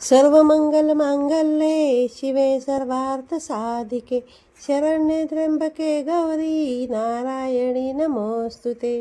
सर्व मंगल मांगल्ये शिवे सर्वार्थ साधिके शरण्ये त्र्यंबके गौरी नारायणी नमोस्तुते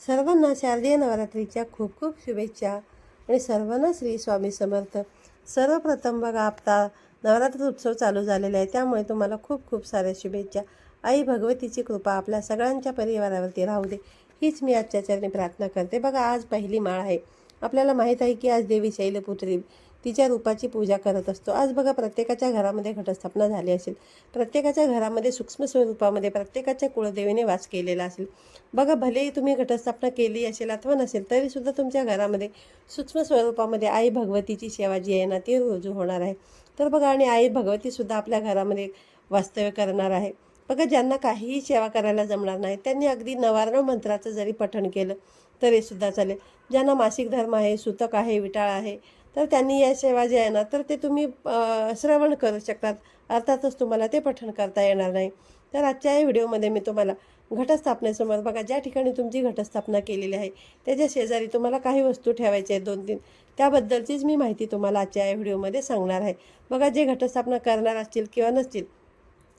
सर्वांना शारदीय नवरात्रीच्या खूप खूप शुभेच्छा आणि सर्वांना श्री स्वामी समर्थ. सर्वप्रथम बघा आपता नवरात्र उत्सव चालू झालेला आहे त्यामुळे तुम्हाला खूप खूप साऱ्या शुभेच्छा. आई भगवतीची कृपा आपल्या सगळ्यांच्या परिवारावरती राहू दे हीच मी आजच्या चरणी प्रार्थना करते. बघा आज पहिली माळ आहे. आपल्याला माहीत आहे की आज देवी शैलपुत्री तिच्या रूपाची पूजा करत असतो. आज बघा प्रत्येकाच्या घरामध्ये घटस्थापना झाली असेल. प्रत्येकाच्या घरामध्ये सूक्ष्म स्वरूपामध्ये प्रत्येकाच्या कुळदेवीने वास केलेला असेल. बघा भलेही तुम्ही घटस्थापना केली असेल अथवा नसेल तरीसुद्धा तुमच्या घरामध्ये सूक्ष्म स्वरूपामध्ये आई भगवतीची सेवा जी आहे ना ती रुजू होणार आहे. तर बघा आणि आई भगवतीसुद्धा आपल्या घरामध्ये वास्तव्य करणार आहे. बघा ज्यांना काहीही सेवा करायला जमणार नाही त्यांनी अगदी नवारण मंत्राचं जरी पठण केलं तरीसुद्धा चालेल. ज्यांना मासिक धर्म आहे सुतक आहे विटाळ आहे तर त्यांनी या सेवा ज्या आहे ना तर ते तुम्ही श्रवण करू शकतात. अर्थातच तुम्हाला ते पठण करता येणार नाही. तर आजच्या या व्हिडिओमध्ये मी तुम्हाला घटस्थापनेसमोर बघा ज्या ठिकाणी तुमची घटस्थापना केलेली आहे त्याच्या शेजारी तुम्हाला काही वस्तू ठेवायच्या आहेत दोन तीन. त्याबद्दलचीच मी माहिती तुम्हाला आजच्या या व्हिडिओमध्ये सांगणार आहे. बघा जे घटस्थापना करणार असतील किंवा नसतील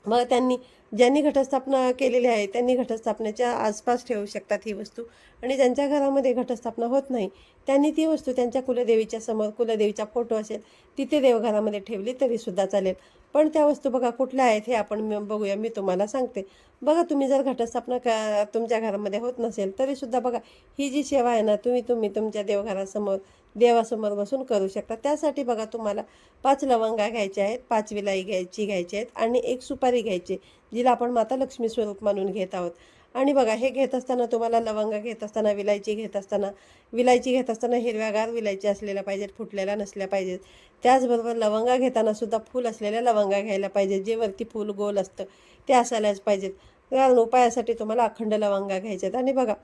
मग त्यांनी ज्यांनी घटस्थापना केलेली आहे त्यांनी घटस्थापनेच्या आसपास ठेवू शकतात ही वस्तू. आणि ज्यांच्या घरामध्ये घटस्थापना होत नाही त्यांनी ती वस्तू त्यांच्या कुलदेवीच्या समोर कुलदेवीचा फोटो असेल तिथे देवघरामध्ये ठेवली तरीसुद्धा चालेल. पण त्या वस्तू बघा कुठल्या आहेत हे आपण बघूया. मी तुम्हाला सांगते. बघा तुम्ही जर घटस्थापना का तुमच्या घरामध्ये होत नसेल तरीसुद्धा बघा ही जी सेवा आहे ना तुम्ही तुम्ही तुमच्या देवघरासमोर देवासमोर बसून करू शकता. त्यासाठी बघा तुम्हाला पाच लवंगा घ्यायच्या आहेत पाच विलाई घ्यायची घ्यायची आहेत आणि एक सुपारी घ्यायची जिला आपण माता लक्ष्मी स्वरूप मानून घेत आहोत. आणि बघा हे घेत असताना तुम्हाला लवंगा घेत असताना विलायची घेत असताना विलायची घेत असताना हिरव्यागार विलायची असलेल्या पाहिजेत फुटलेल्या नसल्या पाहिजेत. त्याचबरोबर लवंगा घेताना सुद्धा फूल असलेल्या लवंगा घ्यायला पाहिजेत जे वरती फूल गोल असतं ते असायलाच पाहिजेत. कारण उपायासाठी तुम्हाला अखंड लवंगा घ्यायच्यात. आणि बघा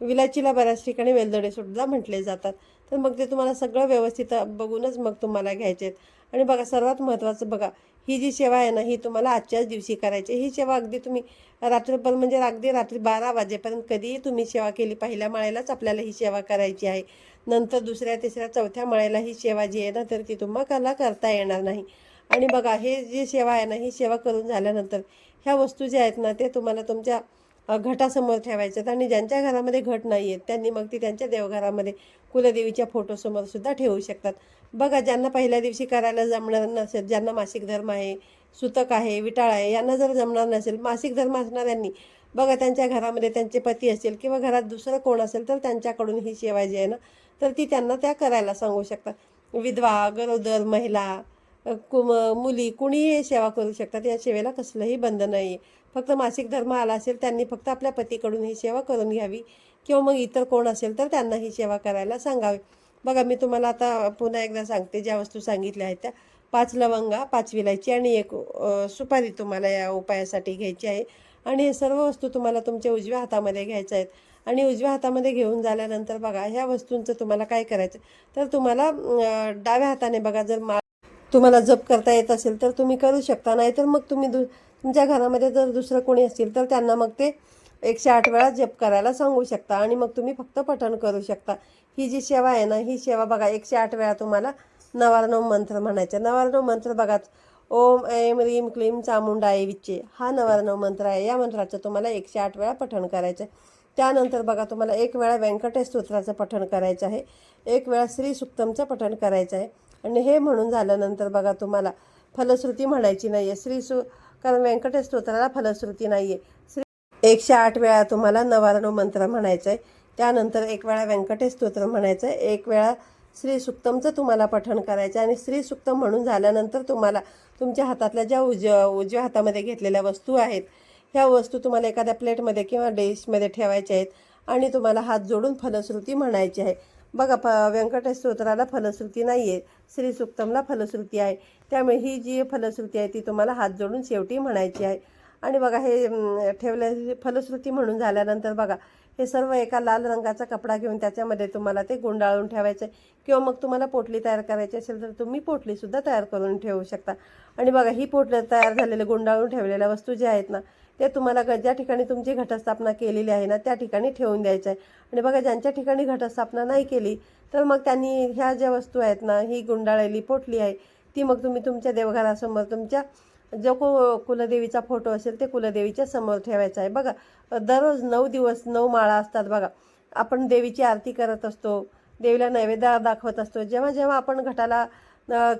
विलायचीला बऱ्याच ठिकाणी वेलदडे सुद्धा म्हटले जातात. तर मग ते तुम्हाला सगळं व्यवस्थित बघूनच मग तुम्हाला घ्यायचे आहेत आणि बघा सर्वात महत्त्वाचं बघा ही जी सेवा आहे ना ही तुम्हाला आजच्याच दिवशी करायची ही सेवा अगदी तुम्ही रात्रभर म्हणजे अगदी रात्री बारा वाजेपर्यंत कधीही तुम्ही सेवा केली पहिल्या माळ्यालाच आपल्याला ही सेवा करायची आहे. नंतर दुसऱ्या तिसऱ्या चौथ्या माळ्याला ही सेवा जी आहे ना तर ती तुम्हाला करता येणार नाही. आणि बघा हे जी सेवा आहे ना ही सेवा करून झाल्यानंतर ह्या वस्तू ज्या आहेत ना ते तुम्हाला तुमच्या घटासमोर ठेवायच्यात आणि ज्यांच्या घरामध्ये घट नाही आहेत त्यांनी मग ती त्यांच्या देवघरामध्ये कुलदेवीच्या फोटोसमोर सुद्धा ठेवू शकतात. बघा ज्यांना पहिल्या दिवशी करायला जमणार नसेल ज्यांना मासिक धर्म आहे सुतक आहे विटाळ आहे यांना जर जमणार नसेल मासिक धर्म असणाऱ्यांनी बघा त्यांच्या घरामध्ये त्यांचे पती असेल किंवा घरात दुसरं कोण असेल तर त्यांच्याकडून ही सेवा जी आहे ना तर ती त्यांना त्या करायला सांगू शकतात. विधवा गरोदर महिला कुम मुली कुणीही सेवा करू शकतात. या सेवेला कसलंही बंधन नाही. आहे फक्त मासिक धर्म आला असेल त्यांनी फक्त आपल्या पतीकडून ही सेवा करून घ्यावी. किंवा मग इतर कोण असेल तर त्यांना ही सेवा करायला सांगावी. बघा मी तुम्हाला आता पुन्हा एकदा सांगते ज्या वस्तू सांगितल्या आहेत त्या. पाच लवंगा पाच विलायची आणि एक सुपारी तुम्हाला या उपायासाठी घ्यायची आहे. आणि हे सर्व वस्तू तुम्हाला तुमच्या उजव्या हातामध्ये घ्यायच्या आहेत. आणि उजव्या हातामध्ये घेऊन झाल्यानंतर बघा ह्या वस्तूंचं तुम्हाला काय करायचं? तर तुम्हाला डाव्या हाताने बघा जर मा तुम्हाला जप करता येत असेल तर तुम्ही करू शकता. नाहीतर मग तुम्ही दु तुमच्या घरामध्ये जर दुसरं कोणी असतील तर त्यांना मग ते एकशे आठ वेळा जप करायला सांगू शकता आणि मग तुम्ही फक्त पठण करू शकता. ही जी सेवा आहे ना ही सेवा बघा एकशे आठ वेळा तुम्हाला नवारणव मंत्र म्हणायचा. नवारणव मंत्र बघा ओम ऐम रीम क्लीम चामुंडाई विच्चे. हा नवारणव मंत्र आहे. या मंत्राचं तुम्हाला एकशे आठ वेळा पठण करायचं आहे. त्यानंतर बघा तुम्हाला एक वेळा व्यंकटेश स्तोत्राचं पठण करायचं आहे. एक वेळा श्री सुक्तमचं पठण करायचं आहे. आणि हे म्हणून झाल्यानंतर बघा तुम्हाला फलश्रुती म्हणायची नाही आहे श्री सु कारण व्यंकटेश स्तोत्राला फलश्रुती नाही आहे श्री एकशे आठ वेळा तुम्हाला नवारणव मंत्र म्हणायचं आहे त्यानंतर एक वेळा व्यंकटेश स्तोत्र म्हणायचं आहे एक वेळा श्री सुक्तमचं तुम्हाला पठण करायचं आहे आणि श्री सुक्तम म्हणून झाल्यानंतर तुम्हाला तुमच्या हातातल्या ज्या उज उजव्या हातामध्ये घेतलेल्या वस्तू आहेत ह्या वस्तू तुम्हाला एखाद्या प्लेटमध्ये किंवा डिशमध्ये ठेवायच्या आहेत आणि तुम्हाला हात जोडून फलश्रुती म्हणायची आहे. बघा फ व्यंकटेश स्तोत्राला फलश्रुती नाही आहे श्री सुक्तमला फलश्रुती आहे. त्यामुळे ही जी फलश्रुती आहे ती तुम्हाला हात जोडून शेवटी म्हणायची आहे. आणि बघा हे अं, ठेवल्या फलश्रुती म्हणून झाल्यानंतर बघा हे सर्व एका लाल रंगाचा कपडा घेऊन त्याच्यामध्ये तुम्हाला ते गुंडाळून ठेवायचं. आहे किंवा मग तुम्हाला पोटली तयार करायची असेल तर तुम्ही पोटलीसुद्धा तयार करून ठेवू शकता. आणि बघा ही पोटलं तयार झालेले गुंडाळून ठेवलेल्या वस्तू ज्या आहेत ना ते तुम्हाला ग ज्या ठिकाणी तुमची घटस्थापना केलेली आहे ना त्या ठिकाणी ठेवून द्यायचं आहे. आणि बघा ज्यांच्या ठिकाणी घटस्थापना नाही केली तर मग त्यांनी ह्या ज्या वस्तू आहेत ना ही गुंडाळलेली पोटली आहे ती मग तुम्ही तुमच्या देवघरासमोर तुमच्या जो को कुलदेवीचा फोटो असेल ते कुलदेवीच्या समोर ठेवायचा आहे. बघा दररोज नऊ दिवस नऊ माळा असतात बघा. आपण देवीची आरती करत असतो देवीला नैवेद्य दाखवत असतो. जेव्हा जेव्हा आपण घटाला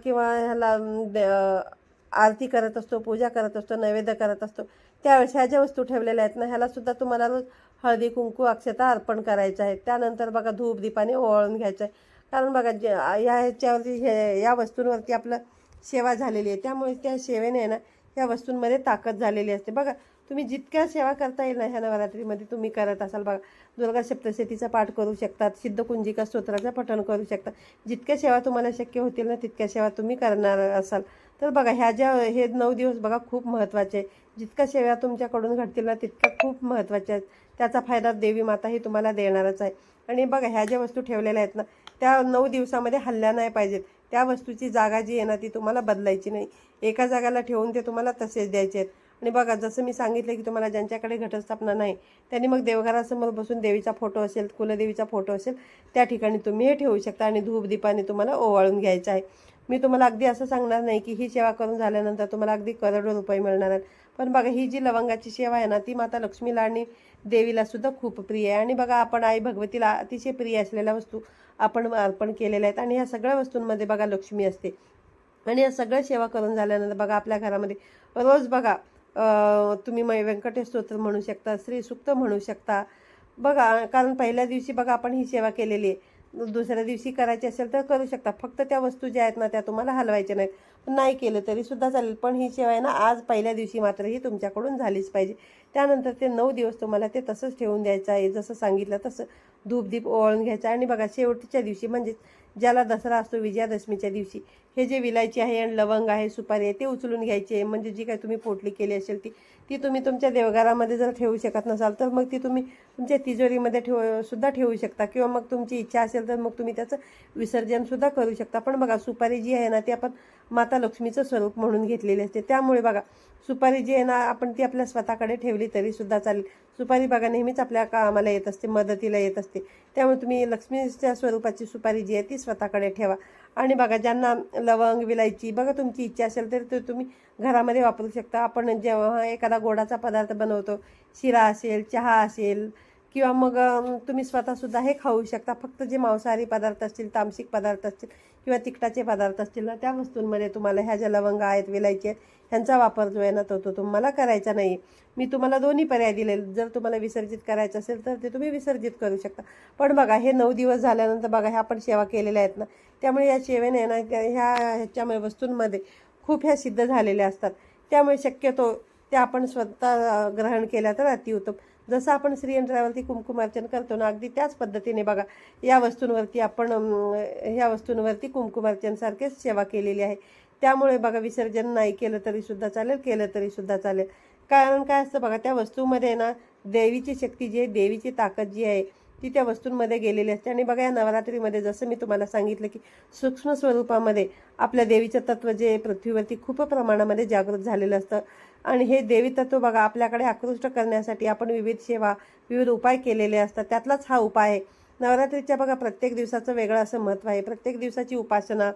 किंवा ह्याला दे- आरती करत असतो पूजा करत असतो नैवेद्य करत असतो. त्यावेळेस ह्या ज्या वस्तू ठेवलेल्या आहेत ना ह्यालासुद्धा तुम्हाला रोज हळदी कुंकू अक्षता अर्पण करायचं आहे. त्यानंतर बघा धूप दीपाने ओवाळून घ्यायचं आहे. कारण बघा जे या ह्याच्यावरती हे या वस्तूंवरती आपलं सेवा झालेली आहे. त्यामुळे त्या सेवेने आहे ना या वस्तूंमध्ये ताकद झालेली असते. बघा तुम्ही जितक्या सेवा करता येईल ना ह्या नवरात्रीमध्ये तुम्ही करत असाल बघा. दुर्गा सप्तशतीचा पाठ करू शकतात सिद्धकुंजिका स्तोत्राचं पठण करू शकता जितक्या सेवा तुम्हाला शक्य होतील ना तितक्या सेवा तुम्ही करणार असाल. तर बघा ह्या ज्या हे नऊ दिवस बघा खूप महत्त्वाचे आहे जितक्या सेवा तुमच्याकडून घडतील ना तितक्या खूप महत्त्वाच्या आहेत. त्याचा फायदा देवी माता ही तुम्हाला देणारच आहे. आणि बघा ह्या ज्या वस्तू ठेवलेल्या आहेत ना त्या नऊ दिवसामध्ये हल्ल्या नाही पाहिजेत. त्या वस्तूची जागा जी आहे ना ती तुम्हाला बदलायची नाही. एका जागाला ठेवून ते तुम्हाला तसेच द्यायचे आहेत. आणि बघा जसं मी सांगितलं की तुम्हाला ज्यांच्याकडे घटस्थापना नाही त्यांनी मग देवघरासमोर बसून देवीचा फोटो असेल कुलदेवीचा फोटो असेल त्या ठिकाणी तुम्ही हे ठेवू शकता आणि धूप दीपाने तुम्हाला ओवाळून घ्यायचं आहे. मी तुम्हाला अगदी असं सांगणार नाही की ही सेवा करून झाल्यानंतर तुम्हाला अगदी करोडो रुपये मिळणार आहेत. पण बघा ही जी लवंगाची सेवा आहे ना ती माता लक्ष्मीला आणि देवीला सुद्धा खूप प्रिय आहे. आणि बघा आपण आई भगवतीला अतिशय प्रिय असलेल्या वस्तू आपण अर्पण केलेल्या आहेत. आणि ह्या सगळ्या वस्तूंमध्ये बघा लक्ष्मी असते. आणि या सगळ्या सेवा करून झाल्यानंतर बघा आपल्या घरामध्ये रोज बघा तुम्ही मै व्यंकटेश स्तोत्र म्हणू शकता श्री सुक्त म्हणू शकता. बघा कारण पहिल्या दिवशी बघा आपण ही सेवा केलेली आहे. दुसऱ्या दिवशी करायची असेल तर करू शकता. फक्त त्या वस्तू ज्या आहेत ना त्या तुम्हाला हलवायच्या नाहीत. पण नाही केलं तरीसुद्धा चालेल. पण ही सेवा आहे ना आज पहिल्या दिवशी मात्र ही तुमच्याकडून झालीच पाहिजे. त्यानंतर ते नऊ दिवस तुम्हाला ते तसंच ठेवून द्यायचं आहे. जसं सांगितलं तसं. धूपदीप ओवाळून आणि बघा शेवटच्या दिवशी म्हणजेच ज्याला दसरा असतो विजयादशमीच्या दिवशी हे जे विलायची आहे आणि लवंग आहे सुपारी आहे ते उचलून घ्यायचे. म्हणजे जी काही तुम्ही पोटली केली असेल ती ती तुम्ही तुमच्या देवघरामध्ये जर ठेवू शकत नसाल तर मग ती तुम्ही तुमच्या तिजोरीमध्ये ठेव सुद्धा ठेवू शकता. किंवा मग तुमची इच्छा असेल तर मग तुम्ही त्याचं विसर्जनसुद्धा करू शकता. पण बघा सुपारी जी आहे ना ती आपण माता लक्ष्मीचं स्वरूप म्हणून घेतलेली असते. त्यामुळे बघा सुपारी जी आहे ना आपण ती आपल्या स्वतःकडे ठेवली तरी सुद्धा चालेल. सुपारी बघा नेहमीच आपल्या कामाला येत असते मदतीला येत असते. त्यामुळे तुम्ही लक्ष्मीच्या स्वरूपाची सुपारी जी आहे ती स्वतःकडे ठेवा. आणि बघा ज्यांना लवंग विलायची बघा तुमची इच्छा असेल तर ते तुम्ही घरामध्ये वापरू शकता. आपण जेव्हा एखादा गोडाचा पदार्थ बनवतो शिरा असेल चहा असेल किंवा मग तुम्ही स्वतःसुद्धा हे खाऊ शकता. फक्त जे मांसाहारी पदार्थ असतील तामसिक पदार्थ असतील किंवा तिखटाचे पदार्थ असतील ना त्या वस्तूंमध्ये तुम्हाला ह्या ज्या लवंग आहेत विलायची आहेत ह्यांचा वापर जो आहे ना तो तो तुम्हाला करायचा नाही. मी तुम्हाला दोन्ही पर्याय दिले. जर तुम्हाला विसर्जित करायचं असेल तर ते तुम्ही विसर्जित करू शकता. पण बघा हे नऊ दिवस झाल्यानंतर बघा ह्या आपण सेवा केलेल्या आहेत ना त्यामुळे या सेवेने ना त्या- ह्या ह्याच्यामुळे वस्तूंमध्ये खूप ह्या सिद्ध झालेल्या असतात. त्यामुळे शक्यतो त्या आपण स्वतः ग्रहण केल्या तर अतिउत्तम. जसं आपण श्रीयंत्रावरती कुंकुमार्चन करतो ना अगदी त्याच पद्धतीने बघा या वस्तूंवरती आपण ह्या वस्तूंवरती कुंकुमार्चनसारखेच सेवा केलेली आहे. त्यामुळे बघा विसर्जन नाही केलं तरीसुद्धा चालेल केलं तरीसुद्धा चालेल. कारण काय असतं बघा त्या वस्तूमध्ये ना देवीची शक्ती जी आहे देवीची ताकद जी आहे ती त्या वस्तूंमध्ये गेलेली असते. आणि बघा या नवरात्रीमध्ये जसं मी तुम्हाला सांगितलं की सूक्ष्म स्वरूपामध्ये आपल्या देवीचं तत्व जे पृथ्वीवरती खूप प्रमाणामध्ये जागृत झालेलं असतं. आणि हे देवी तत्व बघा आपल्याकडे आकृष्ट करण्यासाठी आपण विविध सेवा विविध उपाय केलेले असतात. त्यातलाच हा उपाय आहे. नवरात्रीच्या बघा प्रत्येक दिवसाचं वेगळं असं महत्त्व आहे. प्रत्येक दिवसाची उपासना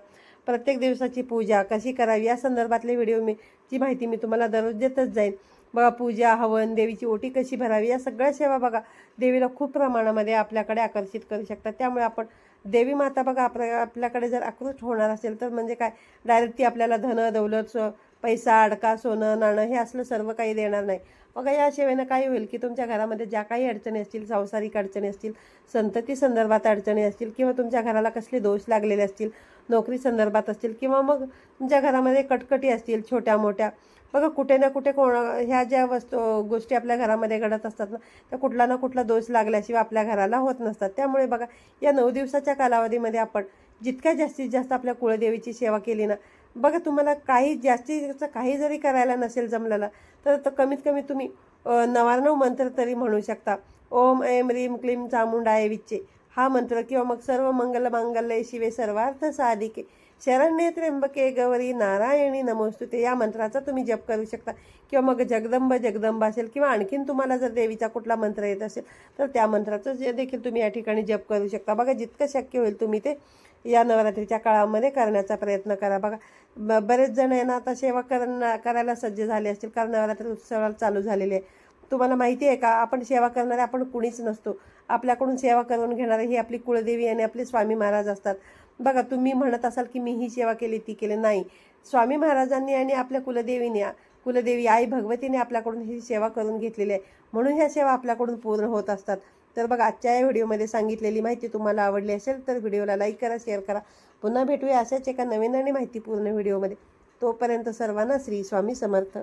प्रत्येक दिवसाची पूजा कशी करावी या संदर्भातले व्हिडिओ मी ची माहिती मी तुम्हाला दररोज देतच जाईन. बघा पूजा हवन देवीची ओटी कशी भरावी या सगळ्या सेवा बघा देवीला खूप प्रमाणामध्ये आपल्याकडे आकर्षित करू शकतात. त्यामुळे आपण देवी माता बघा आपल्या आपल्याकडे जर आकृष्ट होणार असेल तर म्हणजे काय? डायरेक्ट ती आपल्याला धन दौलत पैसा अडका सोनं नाणं हे असलं सर्व काही देणार नाही. बघा या सेवेनं काय होईल की तुमच्या घरामध्ये ज्या काही अडचणी असतील सांसारिक अडचणी असतील संतती संदर्भात अडचणी असतील किंवा तुमच्या घराला कसले दोष लागलेले असतील नोकरी संदर्भात असतील किंवा मग तुमच्या घरामध्ये कटकटी असतील छोट्या मोठ्या बघा कुठे ना कुठे कोण ह्या ज्या वस्तू गोष्टी आपल्या घरामध्ये घडत असतात ना त्या कुठला ना कुठला दोष लागल्याशिवाय आपल्या घराला होत नसतात. त्यामुळे बघा या नऊ दिवसाच्या कालावधीमध्ये आपण जितक्या जास्तीत जास्त आपल्या कुळदेवीची सेवा केली ना बघा तुम्हाला काही जास्तीत काही जरी करायला नसेल जमलेलं तर तो कमीत कमी तुम्ही नवारणव मंत्र तरी म्हणू शकता. ओम ऐम रीम क्लीम चामुंडाय विच्चे. हा मंत्र किंवा मग सर्व मंगल मांगल्य शिवे सर्वार्थ साधिके. शरण्ये त्र्यंबके गौरी नारायणी नमोस्तुते. या मंत्राचा तुम्ही जप करू शकता. किंवा मग जगदंब जगदंब असेल किंवा आणखीन तुम्हाला जर देवीचा कुठला मंत्र येत असेल तर त्या मंत्राचं जे देखील तुम्ही या ठिकाणी जप करू शकता. बघा जितकं शक्य होईल तुम्ही ते या नवरात्रीच्या काळामध्ये करण्याचा प्रयत्न करा. बघा बरेच जण आहे ना आता सेवा करणं करायला सज्ज झाले असतील कारण नवरात्री उत्सवाला चालू झालेले आहे. तुम्हाला माहिती आहे का आपण सेवा करणारे आपण कुणीच नसतो. आपल्याकडून सेवा करून घेणारे ही आपली कुळदेवी आणि आपले स्वामी महाराज असतात. बघा तुम्ही म्हणत असाल की मी ही सेवा केली ती केली. नाही. स्वामी महाराजांनी आणि आपल्या कुलदेवीने कुलदेवी आई भगवतीने आपल्याकडून ही सेवा करून घेतलेली आहे. म्हणून ह्या सेवा आपल्याकडून पूर्ण होत असतात. तर बघा आजच्या या व्हिडिओमध्ये सांगितलेली माहिती तुम्हाला आवडली असेल तर व्हिडिओला लाईक करा शेअर करा. पुन्हा भेटूया अशाच एका नवीन आणि माहितीपूर्ण व्हिडिओमध्ये. तोपर्यंत सर्वांना श्री स्वामी समर्थ.